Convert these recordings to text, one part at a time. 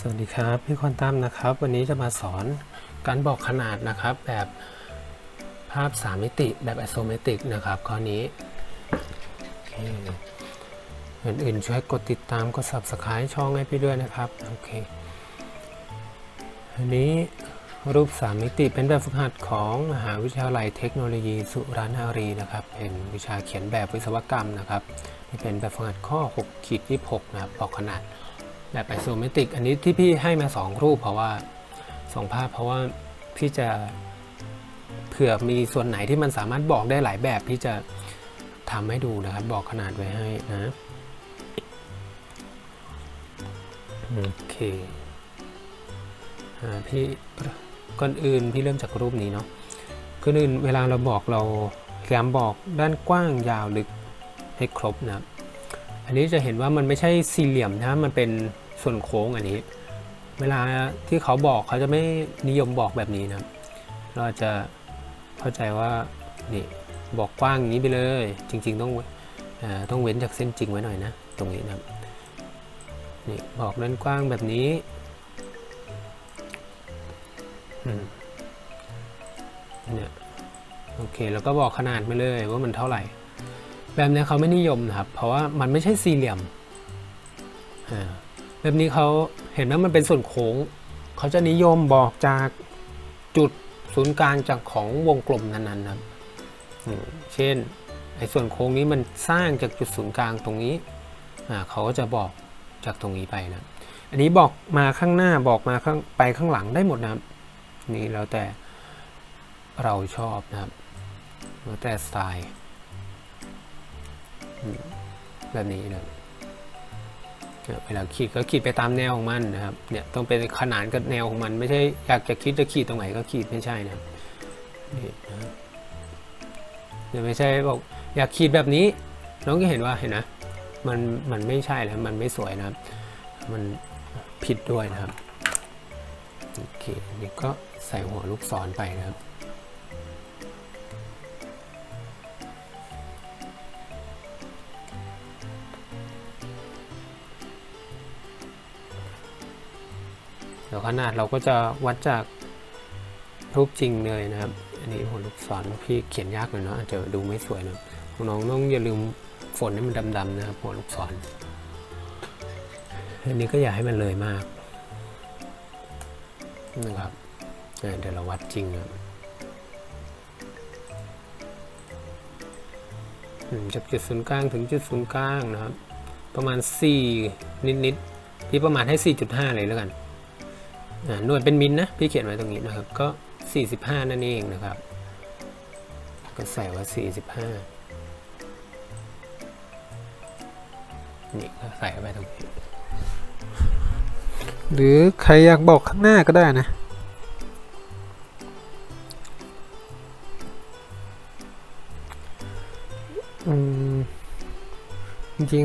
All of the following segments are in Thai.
สวัสดีครับ พี่คอนตั้มนะครับ วันนี้จะมาสอนการบอกขนาดนะครับ แบบภาพ 3 มิติแบบ isometric นะครับข้อนี้โอเคอื่นๆช่วยกดติดตามกด subscribe ช่องให้พี่ด้วยนะครับโอเคอันนี้รูป 3 มิติเป็นแบบฝึกหัดของมหาวิทยาลัยเทคโนโลยีสุรานารีนะครับ เป็นวิชาเขียนแบบวิศวกรรมนะครับนี่เป็นแบบฝึกหัดข้อ6ขีด26นะครับบอกขนาด แบบไอโซเมตริกอันนี้ที่พี่ให้มา 2 รูป เพราะว่า2ภาพเพราะว่าพี่จะเผื่อมีส่วนไหนที่มันสามารถบอกได้หลายแบบพี่จะทำให้ดูนะครับ บอกขนาดไว้ให้นะโอเคอ่าพี่ก่อนอื่นพี่เริ่มจากรูปนี้เนาะก่อนอื่นเวลาเราบอกเราพยายามบอกด้านกว้างยาวลึกให้ครบนะครับ อันนี้จะเห็นว่ามันไม่ใช่สี่เหลี่ยมนะ มันเป็นส่วนโค้งอันนี้ เวลาที่เขาบอกเขาจะไม่นิยมบอกแบบนี้นะ เราจะเข้าใจว่านี่บอกกว้างอย่างนี้ไปเลย จริง ๆ ต้องอต้องเว้นจากเส้นจริงไว้หน่อยนะ ตรงนี้นะนี่บอกด้านกว้างแบบนี้เนี่ยโอเค แล้วก็บอกขนาดไปเลยว่ามันเท่าไหร่ แบบนี้เขาไม่นิยมนะครับ เพราะว่ามันไม่ใช่สี่เหลี่ยมแบบนี้เขาเห็นว่ามันเป็นส่วนโค้ง เขาจะนิยมบอกจากจุดศูนย์กลางจากของวงกลมนั้นๆครับเช่นไอ้ส่วนโค้งนี้มันสร้างจากจุดศูนย์กลางตรงนี้เขาก็จะบอกจากตรงนี้ไปนะอันนี้บอกมาข้างหน้าบอกมาข้างไปข้างหลังได้หมดนะครับนี่แล้วแต่เราชอบนะครับแล้วแต่สไตล์ แบบนี้นะเนี่ยเวลาขีดก็ขีดไปตามแนวของมันนะครับ เนี่ยต้องเป็นขนานกับแนวของมัน ไม่ใช่อยากจะคิดจะขีดตรงไหนก็ขีดไม่ใช่นะครับนี่นะเนี่ยไม่ใช่บอกอยากขีดแบบนี้ น้องก็เห็นว่าเห็นนะมันมันไม่ใช่แล้วมันไม่สวยนะครับ มันผิดด้วยนะครับโอเคนี่ก็ใส่หัวลูกศรไปนะครับ ยวขนาดเราก็จะวัดจากรูปจริงเลยนะครับ อันนี้หัวลูกศรพี่เขียนยากหน่อยเนาะอาจจะดูไม่สวยนะน้องต้องอย่าลืมฝนให้มันดำๆนะครับหัวลูกศรอันนี้ก็อย่าให้มันเลยมากนะครับอ่เดี๋ยวเราวัดจริงครับจากจุดศูนย์กลางถึงจุดศูนย์กลางนะครับ ประมาณ 4 นิดๆพี่ประมาณให้ 4.5 เลยแล้วกัน หน่วยเป็นมิลนะพี่เขียนไว้ตรงนี้นะครับ ก็ 45 นั่นเองนะครับ ก็ใส่ว่า 45 นี่ก็ใส่เข้าไปตรงนี้ หรือใครอยากบอกข้างหน้าก็ได้นะจริงจริ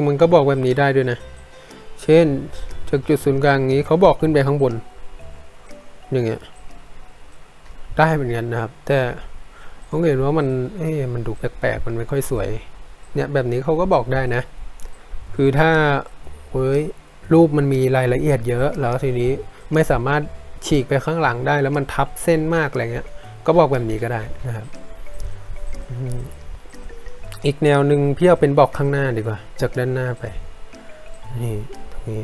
งมันก็บอกแบบนี้ได้ด้วยนะ เช่น จากจุดศูนย์กลางนี้เขาบอกขึ้นไปข้างบน อย่างเงี้ย ได้เหมือนกันนะครับ แต่ผมเห็นว่ามันเอ๊มันดูแปลกๆ มันไม่ค่อยสวย เนี่ยแบบนี้เขาก็บอกได้นะ คือถ้าเฮ้ยรูปมันมีรายละเอียดเยอะแล้วทีนี้ไม่สามารถฉีกไปข้างหลังได้ แล้วมันทับเส้นมากอะไรเงี้ย ก็บอกแบบนี้ก็ได้นะครับอีกแนวหนึ่งพี่เอาเป็นบอกข้างหน้าดีกว่า จากด้านหน้าไป นี่ตรงนี้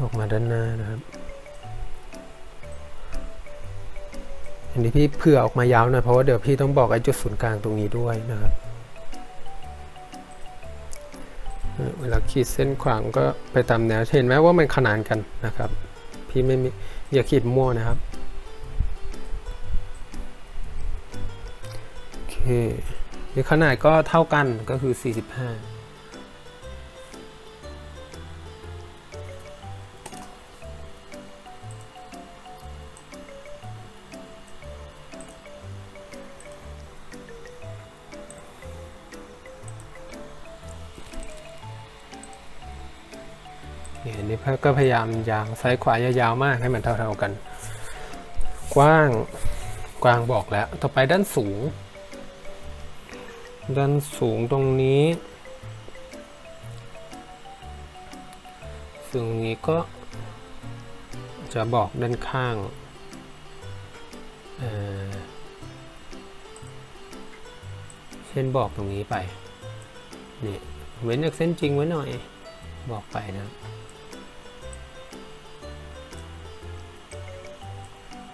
ออกมาด้านหน้านะครับอันนี้พี่เผื่อออกมายาวหน่อยเพราะว่าเดี๋ยวพี่ต้องบอกไอ้จุดศูนย์กลางตรงนี้ด้วยนะครับเวลาขีดเส้นขวางก็ไปตามแนวเห็นไหมว่ามันขนานกันนะครับ พี่ไม่มีอย่าขีดมั่วนะครับโอเคนี่ขนาดก็เท่ากันก็คือ 45 ก็พยายามยางซ้ายขวายาวๆมากให้มันเท่าๆกัน กว้างกว้างบอกแล้ว ต่อไปด้านสูง ด้านสูงตรงนี้ซึ่งนี้ก็จะบอกด้านข้างเเส้นบอกตรงนี้ไปนี่เว้นจากเส้นจริงไว้หน่อย บอกไปนะ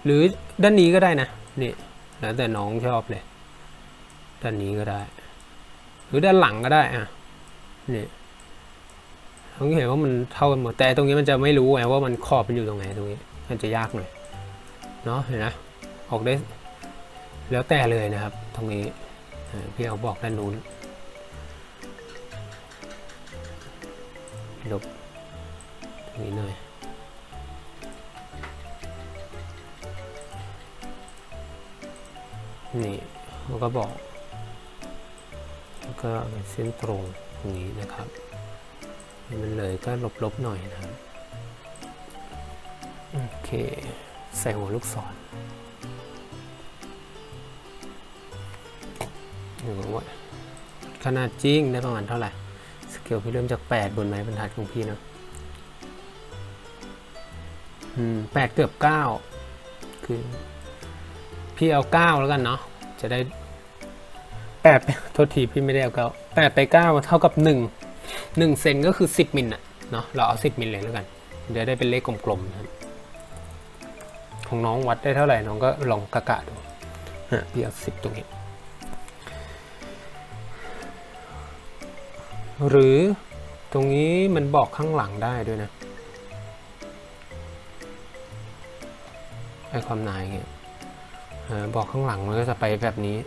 หรือด้านนี้ก็ได้นะนี่แล้วแต่น้องชอบเลย ด้านนี้ก็ได้ หรือด้านหลังก็ได้อะนี่ต้องเห็นว่ามันเท่ากันหมดแต่ตรงนี้มันจะไม่รู้ไงว่ามันขอบมันอยู่ตรงไหนตรงนี้ มันจะยากหน่อยเนาะเห็นนะออกได้แล้วแต่เลยนะครับ ตรงนี้พี่เอาบอกด้านนู้นลบตรงนี้หน่อย นี่เขาก็บอก แล้วก็เป็นเส้นตรงตรงนี้นะครับให้มันเลยก็ลบๆหน่อยนะครับโอเค ใส่หัวลูกศรดูว่าขนาดจริงได้ประมาณเท่าไหร่ สเกลพี่เริ่มจาก 8 บนไม้บรรทัดของพี่เนอะอืมแปดเกือบ 9 คือ พี่เอา9แล้วกันเนาะจะได้8โทษทีพี่ไม่ได้เอา9 8ไป9เท่ากับ1 1เซนก็คือ10มิลอะเนาะเราเอา10มิลเลยแล้วกันเดี๋ยวได้เป็นเลขกลมๆนะครับของน้องวัดได้เท่าไหร่น้องก็ลองกะกะดูฮะพี่เอา10ตรงนี้ หรือตรงนี้มันบอกข้างหลังได้ด้วยนะไอความหนาอย่างเงี้ยเออ บอกข้างหลังมันก็จะไปแบบนี้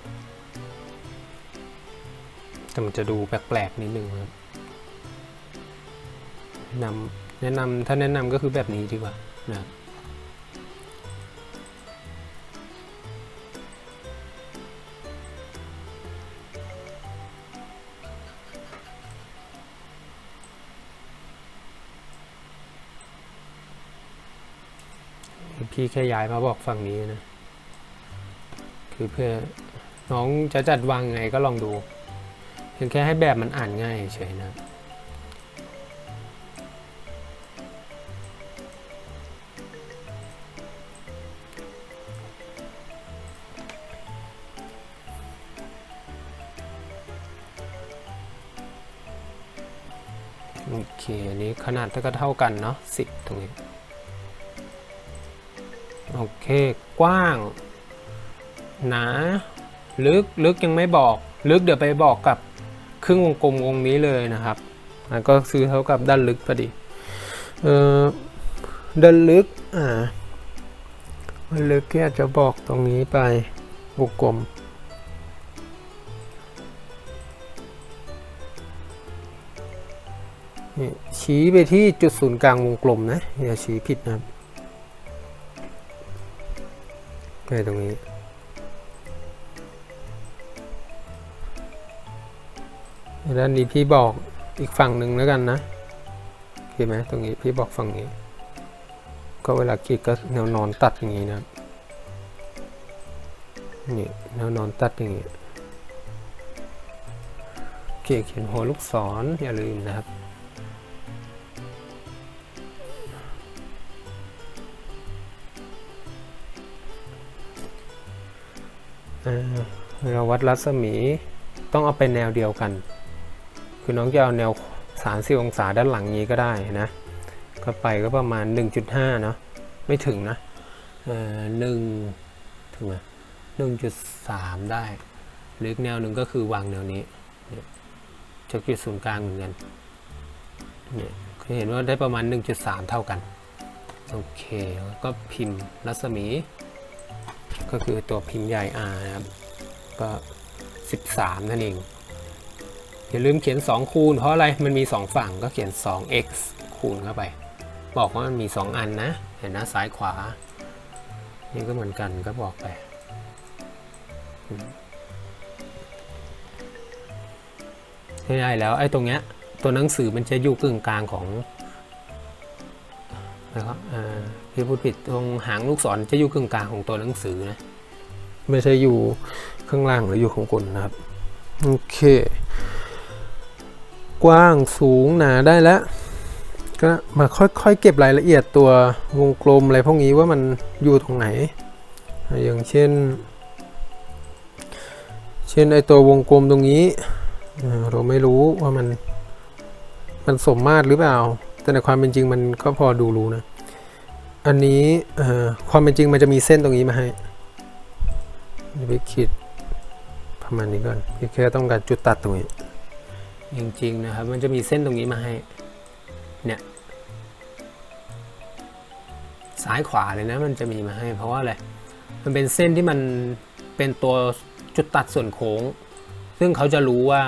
แต่มันจะดูแปลกๆนิดนึงครับนะนำแนะนำถ้าแนะนำก็คือแบบนี้ดีกว่านะพี่แค่ย้ายมาบอกฝั่งนี้นะ คือเพื่อน้องจะจัดวางไงก็ลองดูเพียงแค่ให้แบบมันอ่านง่ายเฉยนะโอเค อันนี้ขนาดก็เท่ากันเนาะสิบตรงนี้ โอเค กว้าง หนา ลึกลึกยังไม่บอก ลึกเดี๋ยวไปบอกกับครึ่งวงกลมวงนี้เลยนะครับมันก็ซื้อเท่ากับด้านลึกพอดีเออด้านลึกอ่าด้านลึกก็อาจจะบอกตรงนี้ไปวงกลมนี่ชี้ไปที่จุดศูนย์กลางวงกลมนะอย่าชี้ผิดนะครับไปตรงนี้ ด้านนี้พี่บอกอีกฝั่งหนึ่งแล้วกันนะเห็นไหมตรงนี้พี่บอกฝั่งนี้ ก็เวลาขีดก็แนวนอนตัดอย่างนี้นะนี่แนวนอนตัดอย่างนี้โอเคเขียนหัวลูกศรอย่าลืมนะครับเอ่อเราวัดรัศมีต้องเอาเป็นแนวเดียวกัน คือน้องจะเอาแนว 30 องศาด้านหลังนี้ก็ได้นะ ก็ไปก็ประมาณ 1.5 เนาะไม่ถึงนะหนึ่งถึงไหม1.3ได้หรือแนวหนึ่งก็คือวางแนวนี้เนี่ยจะจุดศูนย์กลางเหมือนกันเนี่ยก็เห็นว่าได้ประมาณ 1.3 เท่ากัน โอเคแล้วก็พิมพ์รัศมี ก็คือตัวพิมพ์ใหญ่ R นะครับ ก็ 13 นั่นเอง อย่าลืมเขียน 2 คูณ เพราะอะไรมันมี 2 ฝั่งก็เขียน 2x คูณเข้าไป บอกว่ามันมี 2 อันนะ เห็นนะซ้ายขวา นี่ก็เหมือนกันก็บอกไปอืมใช่แล้วไอ้ตรงเนี้ยตัวหนังสือมันจะอยู่กึ่งกลางของนะครับพี่พูดผิดตรงหางลูกศรจะอยู่กึ่งกลางของตัวหนังสือนะ ไม่ใช่อยู่ข้างล่างหรืออยู่ข้างบนนะครับ โอเค กว้างสูงหนาได้แล้ว ก็มาค่อยๆเก็บรายละเอียดตัววงกลมอะไรพวกนี้ว่ามันอยู่ตรงไหน อย่างเช่น เช่นไอตัววงกลมตรงนี้ เราไม่รู้ว่ามันมันสมมาตรหรือเปล่า แต่ในความเป็นจริงมันก็พอดูรู้นะ อันนี้ความเป็นจริงมันจะมีเส้นตรงนี้มาให้ไปขีดประมาณนี้ก่อนแค่ต้องการจุดตัดตรงนี้ จริงๆนะครับ มันจะมีเส้นตรงนี้มาให้ เนี่ย ซ้ายขวาเลยนะ มันจะมีมาให้ เพราะว่าอะไร มันเป็นเส้นที่มันเป็นตัวจุดตัดส่วนโค้ง ซึ่งเขาจะรู้ว่า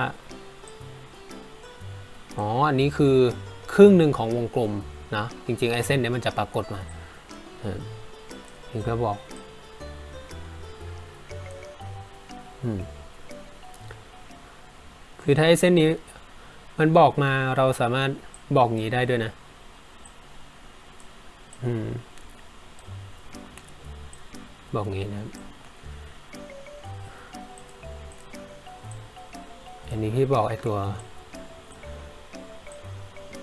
อ๋อ อันนี้คือครึ่งหนึ่งของวงกลมนะ จริงๆ ไอ้เส้นเนี้ยมันจะปรากฏมาเออถึงก็บอก อืมคือถ้าไอ้เส้นนี้ มันบอกมาเราสามารถบอกงี้ได้ด้วยนะ อืม บอกงี้นะ อันนี้พี่บอกไอ้ตัว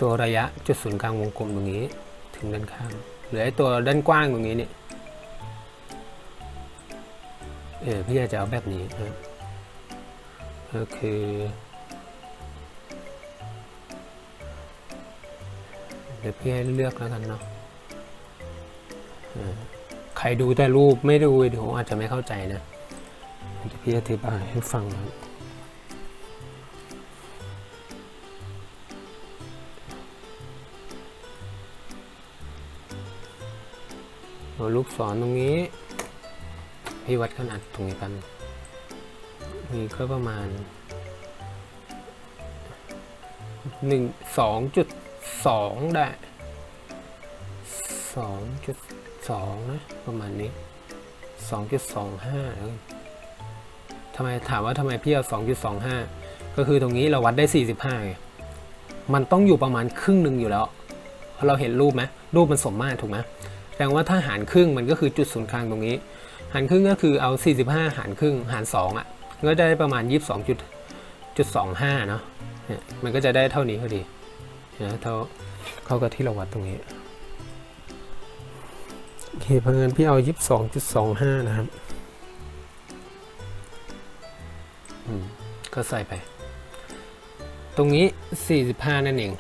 ตัวระยะจุดศูนย์กลางวงกลมตรงนี้ ถึงด้านข้าง หรือไอ้ตัวด้านกว้างตรงนี้เนี่ย เออพี่อาจจะเอาแบบนี้นะก็คือ เดี๋ยวพี่ให้เลือกแล้วกันเนาะใครดูแต่รูปไม่ดูวิดีโออาจจะไม่เข้าใจนะเดี๋ยวพี่อธิบายให้ฟังนะครับเอาลูกศรตรงนี้ พี่วัดขนาดตรงนี้กันนี่ก็ประมาณหนึ่งสองจุด สองได้สองจุดสองนะประมาณนี้สองจุดสองห้าทำไมถามว่าทำไมพี่เอาสองจุดสองห้าก็คือตรงนี้เราวัดได้สี่สิบห้าไงมันต้องอยู่ประมาณครึ่งหนึ่งอยู่แล้วเราเห็นรูปไหมรูปมันสมมาตรถูกไหมแสดงว่าถ้าหารครึ่งมันก็คือจุดศูนย์กลางตรงนี้ หารครึ่งก็คือเอา 45 หารครึ่งหาร2อะก็จะได้ประมาณ 22จุดจุด25เนาะเนี่ยมันก็จะได้เท่านี้พอดี นะเท่าเข้ากับที่เราวัดตรงนี้โอเคเพราะงั้นพี่เอา22.25นะครับอืมก็ใส่ไป ตรงนี้45นั่นเอง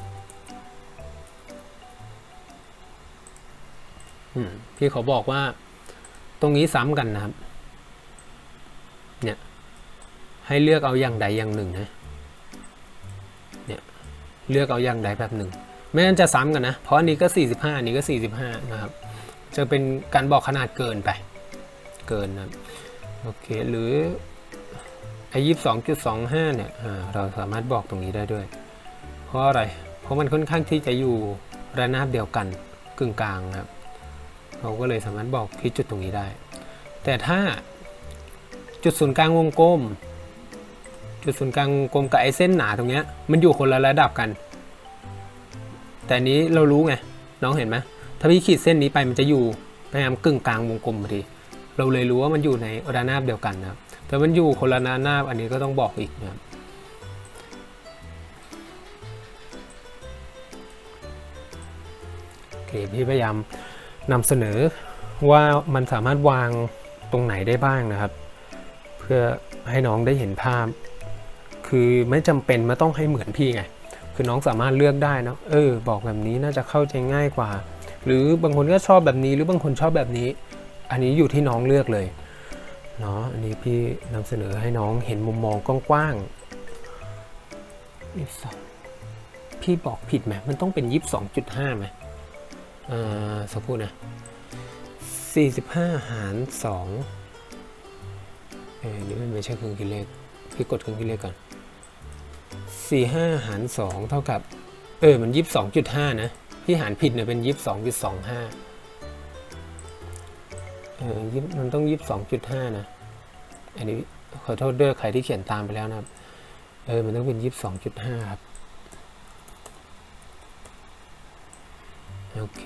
อืมพี่เขาบอกว่า ตรงนี้ซ้ำกันนะครับ เนี่ย ให้เลือกเอาอย่างใดอย่างหนึ่งนะ เลือกเอาอย่างใดแบบหนึ่ง ไม่งั้นจะซ้ำกันนะ เพราะอันนี้ก็ 45 อันนี้ก็ 45 นะครับ จะเป็นการบอกขนาดเกินไป เกินนะโอเค หรือไอ้ยี่สองจุดสองห้าเนี่ยอ่าเราสามารถบอกตรงนี้ได้ด้วย เพราะอะไร เพราะมันค่อนข้างที่จะอยู่ระนาบเดียวกันกึ่งกลางนะครับ เราก็เลยสามารถบอกที่จุดตรงนี้ได้ แต่ถ้าจุดศูนย์กลางวงกลม จุดศูนย์กลางกลมกับไอ้เส้นหนาตรงเนี้ยมันอยู่คนละระดับกัน แต่นนี้เรารู้ไงน้องเห็นไหมถ้าพี่ขีดเส้นนี้ไปมันจะอยู่พยายามกึ่งกลางวงกลมพอดี เราเลยรู้ว่ามันอยู่ในระนาบเดียวกันนะครับแต่มันอยู่คนละระนาบอันนี้ก็ต้องบอกอีกนะครับโอเคพี่พยายามนำเสนอว่ามันสามารถวางตรงไหนได้บ้างนะครับ เพื่อให้น้องได้เห็นภาพ คือไม่จำเป็นไม่ต้องให้เหมือนพี่ไง คือน้องสามารถเลือกได้เนะเออ บอกแบบนี้น่าจะเข้าใจง่ายกว่า หรือบางคนก็ชอบแบบนี้ หรือบางคนชอบแบบนี้ อันนี้อยู่ที่น้องเลือกเลยเนาะอันนี้พี่นำเสนอให้น้องเห็นมุมมองกว้างๆยี่สิบสองพี่บอกผิดไหมมันต้องเป็นยี่สิบสองจุดห้าไหมอ่าสักครู่นะ45หาร2เออนี่มันไม่ใช่เครื่องคิดเลข พี่กดเครื่องคิดเลขก่อน 45 หาร 2 เท่ากับ เออ มัน 22.5 นะพี่หารผิดเนี่ยเป็น 22.25 เออมันต้อง 22.5 นะ อันนี้ขอโทษด้วยใครที่เขียนตามไปแล้วนะครับ เออ มันต้องเป็น 22.5 ครับ โอเค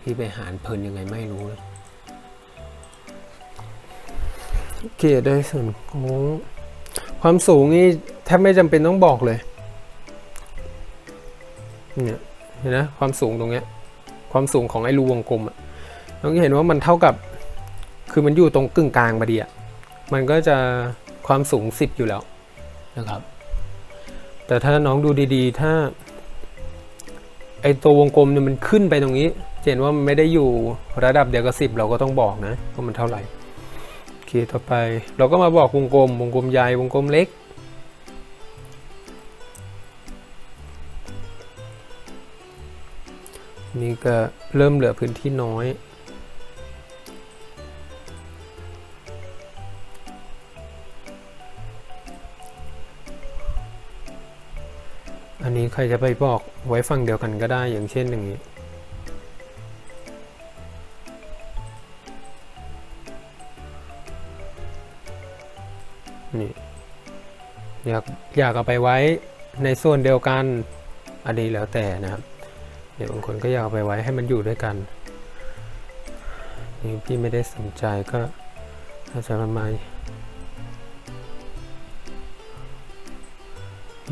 พี่ไปหารเพลินยังไงไม่รู้เลยโอเคได้ส่วนของความสูงนี่ แทบไม่จำเป็นต้องบอกเลยเนี่ยเห็นนะความสูงตรงเนี้ยความสูงของไอ้รูวงกลมอะน้องจะเห็นว่ามันเท่ากับ คือมันอยู่ตรงกึ่งกลางพอดีอะมันก็จะความสูง 10 อยู่แล้วนะครับ แต่ถ้าน้องดูดีๆ ถ้า ไอตัววงกลมเนี่ยมันขึ้นไปตรงนี้ เห็นว่ามันไม่ได้อยู่ระดับเดียวกับสิบเราก็ต้องบอกนะว่ามันเท่าไหร่โอเคต่อไป เราก็มาบอกวงกลม วงกลมใหญ่วงกลมเล็ก นี่ก็เริ่มเหลือพื้นที่น้อย อันนี้ใครจะไปบอกไว้ฝั่งเดียวกันก็ได้อย่างเช่นอย่างนี้นี่อยากอยากเอาไปไว้ในส่วนเดียวกันอันนี้แล้วแต่นะครับ เดี๋ยวบางคนก็อยากเอาไปไว้ให้มันอยู่ด้วยกันนี่พี่ไม่ได้สนใจก็อาจจะประมาณ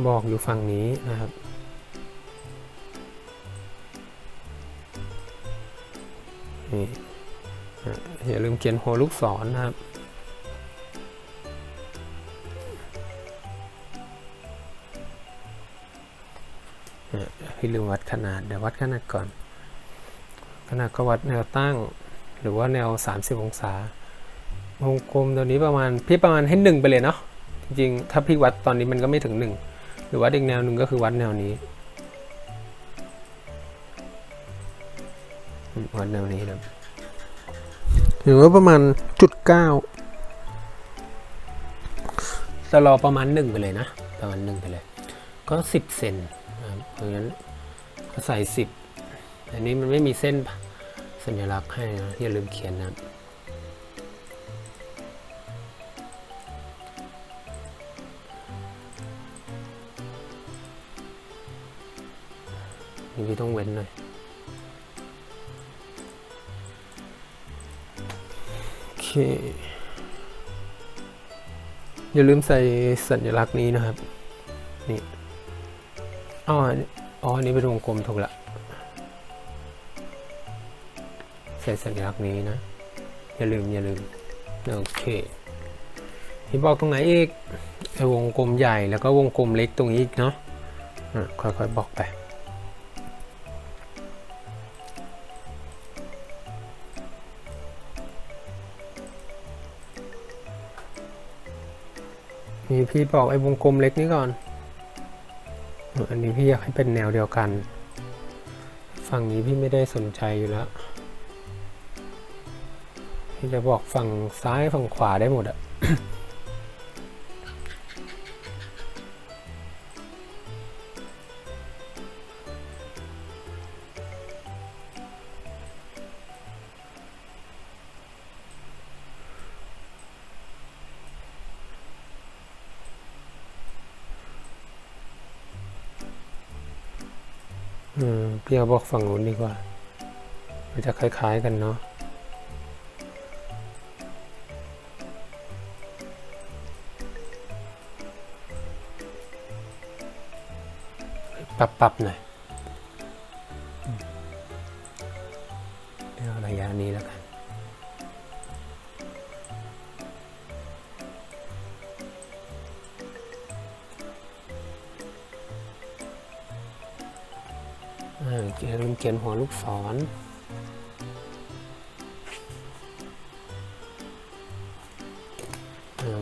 บอกอยู่ฝั่งนี้นะครับนี่อย่าลืมเขียนหัวลูกศรนะครับ อะพี่ลืมวัดขนาด เดี๋ยววัดขนาดก่อน ขนาดก็วัดแนวตั้ง หรือว่าแนว 30 องศาวงกลมตัวนี้ประมาณพี่ประมาณให้หนึ่งไปเลยเนาะจริงๆถ้าพี่วัดตอนนี้มันก็ไม่ถึงหนึ่งหรือวัดอีกแนวหนึ่งก็คือวัดแนวนี้วัดแนวนี้นะหรือว่าประมาณจุดเก้าจะรอประมาณหนึ่งไปเลยนะ ประมาณหนึ่งไปเลย ก็สิบเซนนะครับเพราะฉะนั้น ใส่สิบอันนี้มันไม่มีเส้นสัญลักษณ์ให้นะอย่าลืมเขียนนะนี่พี่ต้องเว้นหน่อยโอเค อย่าลืมใส่สัญลักษณ์นี้นะครับ นี่อ๋อ อ๋อ นี้เป็นวงกลมถูกละใส่สัญลักษณ์นี้นะ อย่าลืม อย่าลืม โอเคพี่บอกตรงไหนอีกไอ้วงกลมใหญ่แล้วก็วงกลมเล็กตรงนี้อีกเนาะะค่อยๆบอกไปนี่พี่บอกไอ้วงกลมเล็กนี้ก่อน อันนี้พี่อยากให้เป็นแนวเดียวกัน ฝั่งนี้พี่ไม่ได้สนใจอยู่แล้ว พี่จะบอกฝั่งซ้ายฝั่งขวาได้หมดอะ อืมพี่เอาบอกฝั่งนู้นดีกว่า มันจะคล้าย ๆ กันเนาะปรับๆหน่อย ขียนหัวลูกศร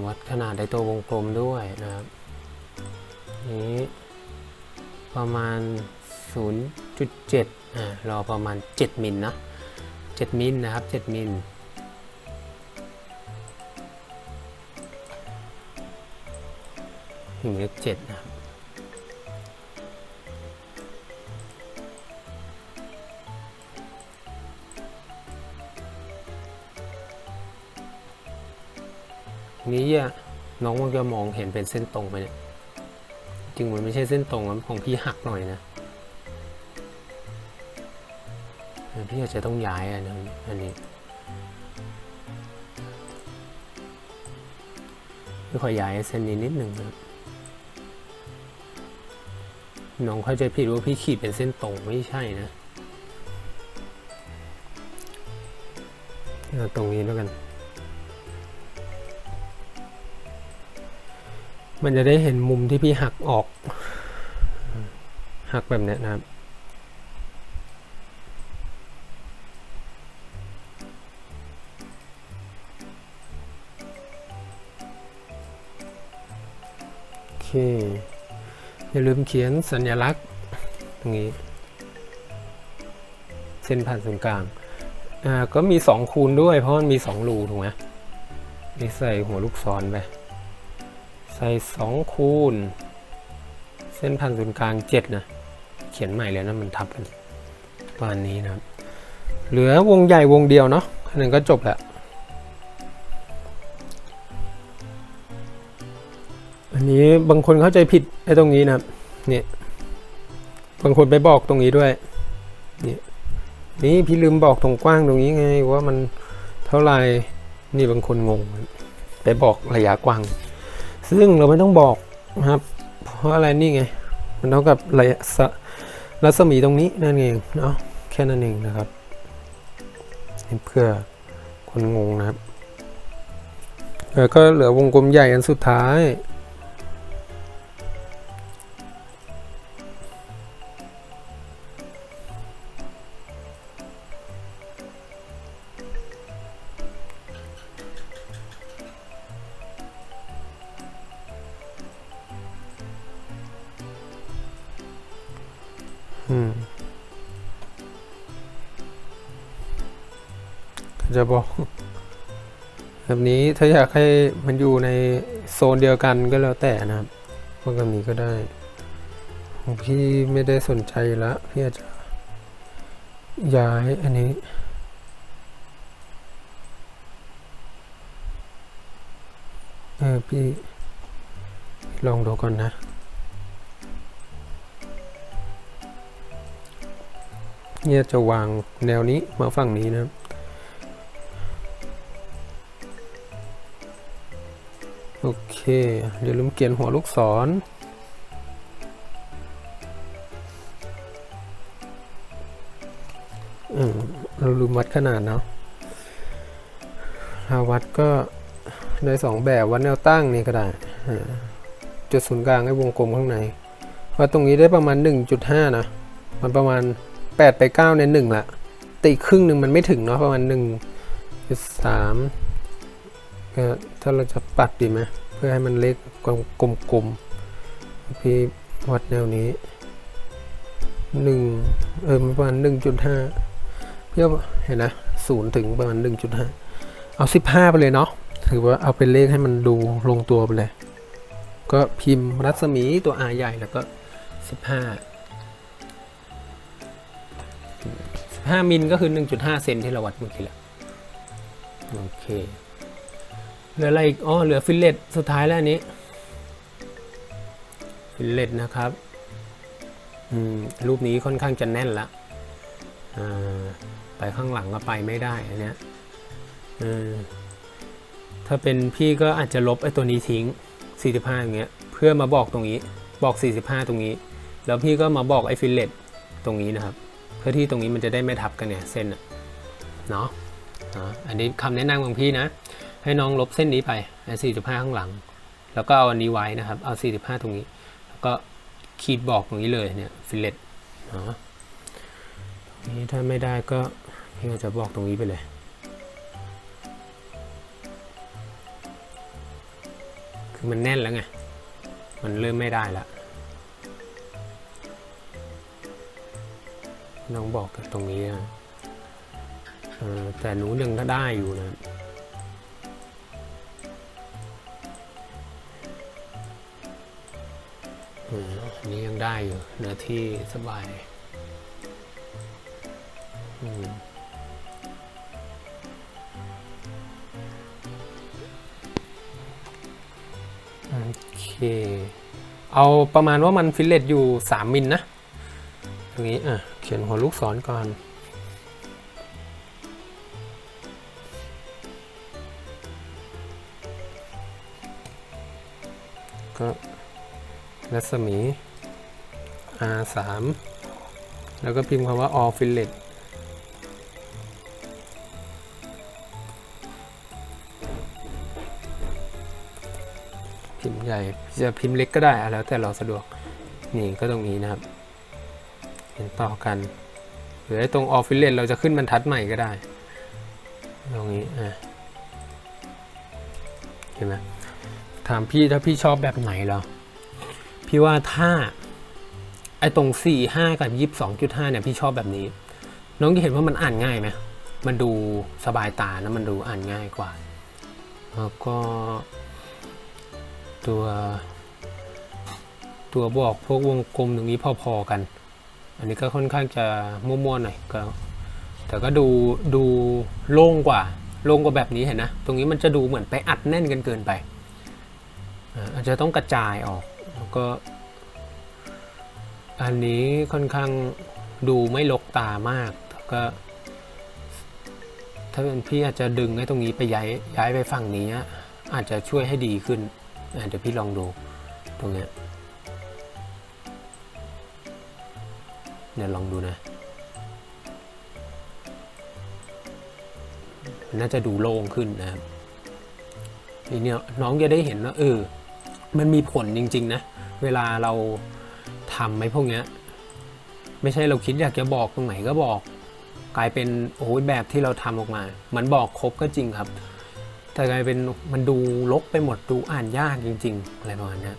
วัดขนาดในตัววงกลมด้วยนะครับนี้ประมาณ 0.7อ่ารอประมาณ 7 มิลนะ 7 มิลนะครับ 7 มิลถึงเลข7นะครับ นี้อะน้องมันจะมองเห็นเป็นเส้นตรงไปเนี่ยจริงมันไม่ใช่เส้นตรงนของพี่หักหน่อยนะพี่อาจจะต้องย้ายอันนี้อันนี้พี่ขอย้ายเส้นนี้นิดหนึ่งนะน้องเข้าใจผิดว่าพี่ขีดเป็นเส้นตรงไม่ใช่นะเอาตรงนี้แล้วกัน มันจะได้เห็นมุมที่พี่หักออก หักแบบนี้นะครับโอเค อย่าลืมเขียนสัญลักษณ์ตรงนี้ เส้นผ่านศูนย์กลาง อ่า ก็มีสองคูณด้วยเพราะมันมีสองรูถูกไหมนี่ใส่หัวลูกศรไป ส่สองคูณเส้นผ่านศูนย์กลางเจ็ดนะ เขียนใหม่เลยนะมันทับกันประมาณนี้นะครับ เหลือวงใหญ่วงเดียวเนาะอันนั้นก็จบแล้วอันนี้บางคนเข้าใจผิดไอ้ตรงนี้นะครับเนี่ยบางคนไปบอกตรงนี้ด้วยนี่นี่พี่ลืมบอกตรงกว้างตรงนี้ไงว่ามันเท่าไหร่นี่บางคนงง ไปบอกระยะกว้าง ซึ่งเราไม่ต้องบอกนะครับ เพราะอะไรนี่ไง มันเท่ากับระยะรัศมีตรงนี้นั่นเองเนาะแค่นั้นเองนะครับเพื่อคนงงนะครับแล้วก็เหลือวงกลมใหญ่อันสุดท้าย จะบอกแบบนี้ถ้าอยากให้มันอยู่ในโซนเดียวกันก็แล้วแต่นะครับพวกแบบนี้ก็ได้พี่ไม่ได้สนใจละพี่อาจจะย้ายอันนี้เออพี่พี่ลองดูก่อนนะ เนี่ยจะวางแนวนี้มาฝั่งนี้นะครับ โอเคอย่าลืมเขียนหัวลูกศรอืมเราลืมวัดขนาดเนาะถ้าวัดก็ได้สองแบบวัดแนวตั้งนี่ก็ได้ จุดศูนย์กลางให้วงกลมข้างในวัดตรงนี้ได้ประมาณ 1.5 นะ มันประมาณ 8 ไป 9 ใน1ละแต่อีกครึ่งหนึ่งมันไม่ถึงเนาะประมาณ1จุด3 ก็ถ้าเราจะปัดดีไหมเพื่อให้มันเล็กกลมๆพี่วัดแนวนี้1เออประมาณ1.5เพื่อเห็นนะศูนย์ถึงประมาณ1.5เอา15ไปเลยเนาะถือว่าเอาเป็นเลขให้มันดูลงตัวไปเลย ก็พิมพ์รัศมีตัว R ใหญ่แล้วก็15 5มิลก็คือ1.5เซนที่เราวัดเมื่อกี้แหละโอเค เหลืออะไรอีก อ๋อ เหลือฟิลเลตสุดท้ายแล้วอันนี้ ฟิลเลตนะครับ อืม รูปนี้ค่อนข้างจะแน่นละไปข้างหลังก็ไปไม่ได้อันเนี้ยถ้าเป็นพี่ก็อาจจะลบไอ้ตัวนี้ทิ้ง 45 อย่างเงี้ย เพื่อมาบอกตรงนี้ บอก 45 ตรงนี้ แล้วพี่ก็มาบอกไอ้ฟิลเลตตรงนี้นะครับ เพื่อที่ตรงนี้มันจะได้ไม่ทับกันเนี่ยเส้นอะเนาะอันนี้คำแนะนำของพี่นะ ให้น้องลบเส้นนี้ไปไอ้45 ข้างหลัง แล้วก็เอาอันนี้ไว้นะครับ เอา 45 ตรงนี้ แล้วก็ขีดบอกตรงนี้เลยเนี่ยฟิลเลตเนาะตรงนี้ถ้าไม่ได้ก็พี่ก็จะบอกตรงนี้ไปเลยคือมันแน่นแล้วไง มันเริ่มไม่ได้แล้วน้องบอกตรงนี้นะแต่หนูยังก็ได้อยู่นะ อันนี้ยังได้อยู่เนื้อที่สบายอืมโอเค เอาประมาณว่ามันฟิลเลตอยู่ 3 มิลนะ ตรงนี้ อะ เขียนหัวลูกศรก่อน รัศมี R3 แล้วก็พิมพ์คำว่า all fillet พิมพ์ใหญ่จะพิมพ์เล็กก็ได้อะแล้วแต่เราสะดวก นี่ก็ตรงนี้นะครับ เห็นต่อกัน หรือตรง all fillet เราจะขึ้นบรรทัดใหม่ก็ได้ ตรงนี้อะเห็นไหมถามพี่ถ้าพี่ชอบแบบไหนเหรอ พี่ว่าถ้าไอ้ตรง 4 5 กับ 22.5 เนี่ยพี่ชอบแบบนี้ น้องจะเห็นว่ามันอ่านง่ายไหมมันดูสบายตานะมันดูอ่านง่ายกว่า แล้วก็ตัว ตัวบอกพวกวงกลมตรงนี้พอๆกัน อันนี้ก็ค่อนข้างจะมั่วๆหน่อยก็แต่ก็ดูดูโล่งกว่าโล่งกว่าแบบนี้เห็นนะ ตรงนี้มันจะดูเหมือนไปอัดแน่นกันเกินไปอ่าอาจจะต้องกระจายออก แล้วก็ อันนี้ค่อนข้างดูไม่ลกตามากก็ ถ้าเป็นพี่อาจจะดึงให้ตรงนี้ไปย้ายย้ายไปฝั่งนี้ อาจจะช่วยให้ดีขึ้นอะเดี๋ยวพี่ลองดูตรงนี้เดี๋ยวลองดูนะ น่าจะดูโล่งขึ้นนะครับทีเนี้ยน้องจะได้เห็นว่าเออ มันมีผลจริง ๆ นะ เวลาเราทำไอ้พวกเนี้ยไม่ใช่เราคิดอยากจะบอกตรงไหนก็บอก กลายเป็นโอ้ยแบบที่เราทำออกมา มันบอกครบก็จริงครับ แต่กลายเป็นมันดูลกไปหมดดูอ่านยากจริง ๆ อะไรประมาณนี้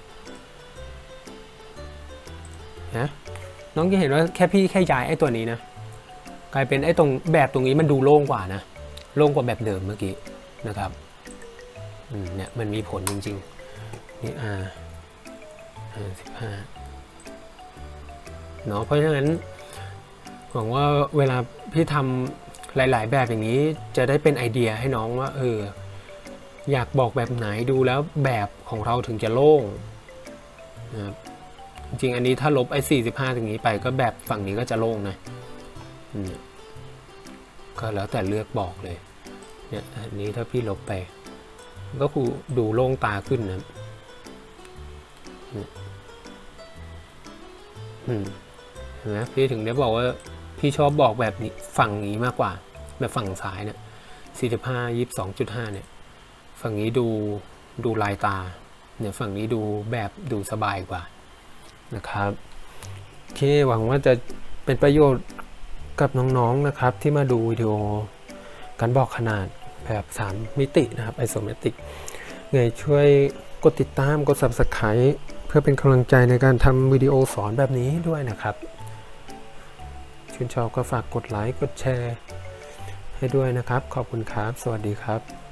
นะน้องจะเห็นว่าแค่พี่แค่ย้ายไอ้ตัวนี้นะกลายเป็นไอ้ตรงแบบตรงนี้มันดูโล่งกว่านะโล่งกว่าแบบเดิมเมื่อกี้นะครับอืมเนี่ยมันมีผลจริง ๆ นี่ R สิบห้าเนาะเพราะฉะนั้นหวังว่าเวลาพี่ทำหลาย ๆ แบบอย่างนี้จะได้เป็นไอเดียให้น้องว่าเอออยากบอกแบบไหนดูแล้วแบบของเราถึงจะโล่งนะครับจริงอันนี้ถ้าลบไอ้สี่สิบห้าตรงนี้ไปก็แบบฝั่งนี้ก็จะโล่งนะก็แล้วแต่เลือกบอกเลยเนี่ยอันนี้ถ้าพี่ลบไป ก็คือดูโล่งตาขึ้นนะ เห็นไหมพี่ถึงได้บอกว่า พี่ชอบบอกแบบนี้ฝั่งนี้มากกว่า แบบฝั่งซ้ายเนี่ยสี่สิบห้ายี่สองจุดห้าเนี่ย ฝั่งนี้ดูดูลายตา เนี่ยฝั่งนี้ดูแบบดูสบายกว่านะครับโอเคหวังว่าจะเป็นประโยชน์กับน้องๆนะครับ ที่มาดูวิดีโอการบอกขนาดแบบ 3 มิตินะครับ isometric ไงช่วยกดติดตามกด subscribe พื่อเป็นกำลังใจในการทำวิดีโอสอนแบบนี้ด้วยนะครับชื่นชอบก็ฝากกดไลค์กดแชร์ ให้ด้วยนะครับ ขอบคุณครับ สวัสดีครับ